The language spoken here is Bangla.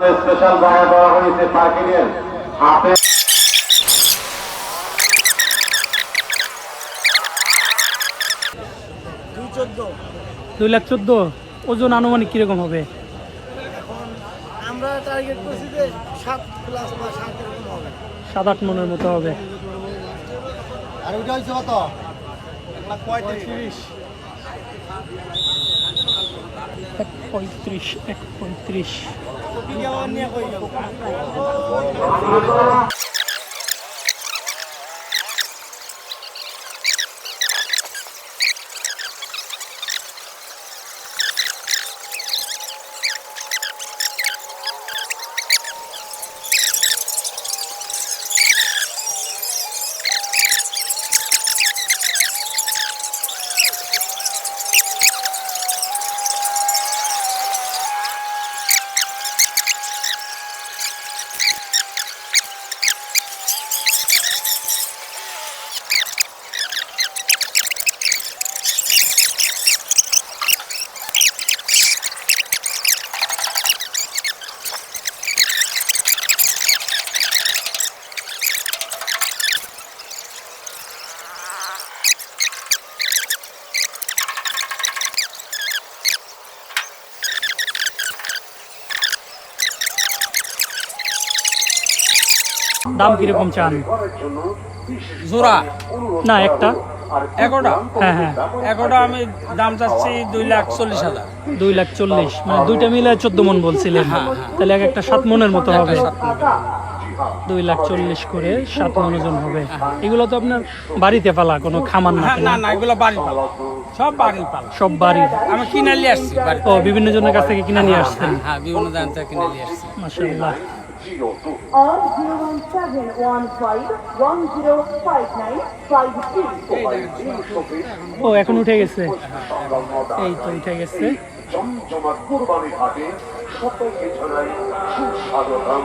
স্পেশাল ভাড়া দেওয়া হয়েছে পার্কিং এর আপেল দুই লাখ চোদ্দ। ওজন আনুমানিক কীরকম হবে? এখন আমরা টার্গেট করছি যে সাত প্লাস বা সাত এরকম হবে। সাত আট মনের মতো হবে। আর ওইটা হচ্ছে কত? পঁয়ত্রিশ। এক পঁয়ত্রিশ এক পঁয়ত্রিশ। নিয়ে কই দাম কীরকম চান? জোড়া? না একটা। এগারোটা হ্যাঁ হ্যাঁ। এগারোটা আমি দাম চাচ্ছি দুই লাখ চল্লিশ হাজার। দুই লাখ চল্লিশ। মানে দুইটা মিলে চোদ্দ মন বলছিলেন। হ্যাঁ, হ্যাঁ। তাহলে এক একটা সাত মনের মতো হবে। দুই লাখ চল্লিশ করে সাত মন ওজন হবে। এগুলো তো আপনার বাড়িতে পালা কোনো খামার না হ্যাঁ না না এগুলো বাড়ি পালা। সব বাড়ি পালা। সব বাড়ির। আমি কিনে নিয়ে আসছি ও বিভিন্ন জনের কাছ থেকে কিনে নিয়ে আসছেন? হ্যাঁ বিভিন্ন থেকে কিনে নিয়ে আসছি। মাসাল্লাহ or 01715105952. ও এখন উঠে গেছে। এই তো উঠে গেছে। জমজমাট কুরবানি ঘাটে সকলকে জানাই সুস্বাগতম।